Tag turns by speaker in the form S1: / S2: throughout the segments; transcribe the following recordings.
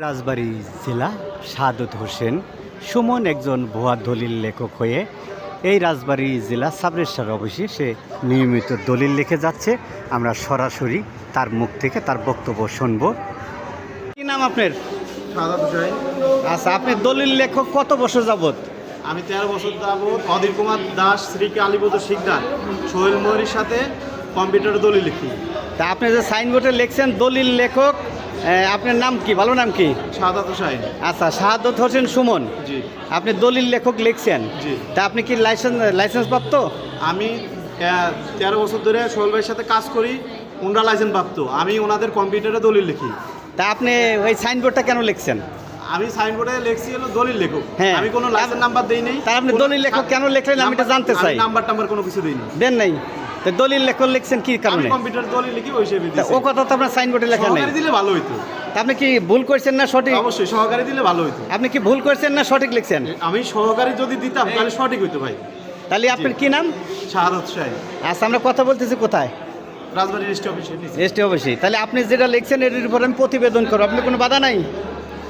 S1: রাজবাড়ী জেলা সাদত হোসেন সুমন একজন ভুয়া দলিল লেখক হয়ে এই রাজবাড়ী জেলা সাবরেশ্বর অফিসে সে নিয়মিত দলিল লিখে যাচ্ছে। আমরা সরাসরি তার মুখ থেকে তার বক্তব্য শুনব। কি নাম আপনার? আচ্ছা আপনি দলিল লেখক কত বছর যাবত
S2: আমি তেরো বছর যাবৎ অধীর কুমার দাস শ্রী কালীপদ শিকদার সোহেল ময়ূরীর সাথে কম্পিউটার দলিল লিখি।
S1: তা আপনি যে সাইনবোর্ডে লিখছেন দলিল লেখক আপনার নাম কি? ভালো নাম কি?
S2: সাদা হুসাইন
S1: আচ্ছা শাহাদত হোসেন সুমন।
S2: জি।
S1: আপনি দলিল লেখক লিখছেন।
S2: জি।
S1: তা আপনি কি লাইসেন্স লাইসেন্স প্রাপ্ত?
S2: আমি তেরো বছর ধরে সোহেল ভাইয়ের সাথে কাজ করি ওনারা লাইসেন্স প্রাপ্ত। আমি ওনাদের কম্পিউটারে দলিল লিখি।
S1: তা আপনি ওই সাইনবোর্ডটা কেন লিখছেন?
S2: আমি সাইনবোর্ডে লিখছি হলো দলিল লেখক।
S1: হ্যাঁ।
S2: আমি কোনো লাইসেন্স নাম্বার দেই নাই।
S1: তা আপনি দলিল লেখক কেন লিখলেন? আমি এটা জানতে চাই।
S2: নাম্বার টাম্বার কোনো কিছু দিইনি
S1: দেন নাই। তো দলিল লেখক লিখছেন কি
S2: আমি
S1: কারণে?
S2: কম্পিউটার দলিল লিখি ওই হিসেবে দিছি।
S1: ও কথা তো আপনার সাইনবোর্ডে লেখা নেই।
S2: দিলে ভালো হইতো।
S1: আপনি কি ভুল করছেন না সঠিক?
S2: অবশ্যই সহকারী দিলে ভালো হইতো।
S1: আপনি কি ভুল করছেন না সঠিক লিখছেন?
S2: আমি সহকারী যদি দিতাম তাহলে সঠিক হইতো ভাই।
S1: তাহলে আপনার কি নাম?
S2: শাহাদত সাহেব।
S1: আচ্ছা আমরা কথা বলতেছি কোথায়?
S2: রাজবাড়ি রেজিস্ট্রি অফিসে।
S1: এসটি অবশ্যই তাহলে আপনি যেটা লিখছেন এর উপর আমি প্রতিবেদন করব। আপনি কোনো বাধা নাই?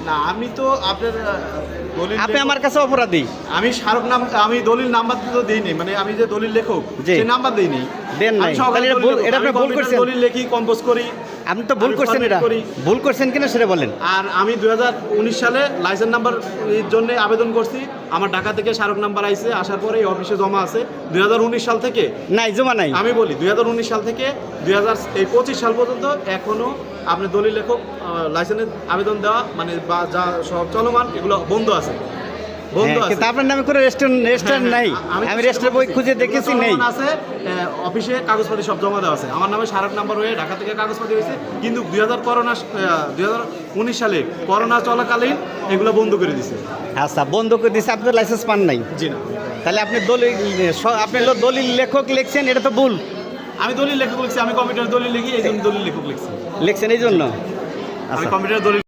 S2: না আমি তো আপনার
S1: আপনি আমার কাছে অপরাধী
S2: আমি স্মারক নাম আমি দলিল নাম্বার তো দিইনি মানে আমি যে দলিল লেখক
S1: যে
S2: সেই নাম্বার দিইনি
S1: দেন নাই। এটা আপনি ভুল করছেন।
S2: দলিল লেখি কম্পোজ করি
S1: আপনি তো ভুল করছেন এটা। ভুল করছেন কিনা সেটা বলেন।
S2: আর আমি দুই হাজার উনিশ সালে লাইসেন্স নাম্বার এর জন্য আবেদন করছি। আমার ঢাকা থেকে স্মারক নাম্বার আইছে আসার পরে এই অফিসে জমা আছে। দুই হাজার উনিশ সাল থেকে
S1: নাই জমা নাই।
S2: আমি বলি দুই হাজার উনিশ সাল থেকে দুই এই পঁচিশ সাল পর্যন্ত এখনও আপনি দলিল লেখক লাইসেন্সের আবেদন দেওয়া মানে বা যা সব চলমান এগুলো বন্ধ আছে।
S1: কিন্তু আপনার নামে করে রেস্টুরেন্ট রেস্টুরেন্ট নাই। আমি রেস্টুরেন্ট বই খুঁজে দেখেছি নেই।
S2: আছে অফিসে কাগজপাতি সব জমা দেওয়া আছে। আমার নামে স্মারক নাম্বার হয়ে ঢাকা থেকে কাগজপাতি হয়েছে। কিন্তু দুই হাজার করোনা দুই হাজার উনিশ সালে করোনা চলাকালীন এগুলো বন্ধ করে দিছে।
S1: আচ্ছা বন্ধ করে দিচ্ছে আপনি লাইসেন্স পান নাই।
S2: জি না।
S1: তাহলে আপনি দলিল আপনি দলিল লেখক লিখছেন এটা তো ভুল।
S2: আমি দলিল লেখক লিখছি আমি কম্পিউটার দলিল লিখি এই জন্য দলিল লেখক লিখছি।
S1: লিখছেন এই জন্য?
S2: আমি
S1: আচ্ছা।
S2: কম্পিউটার দলিল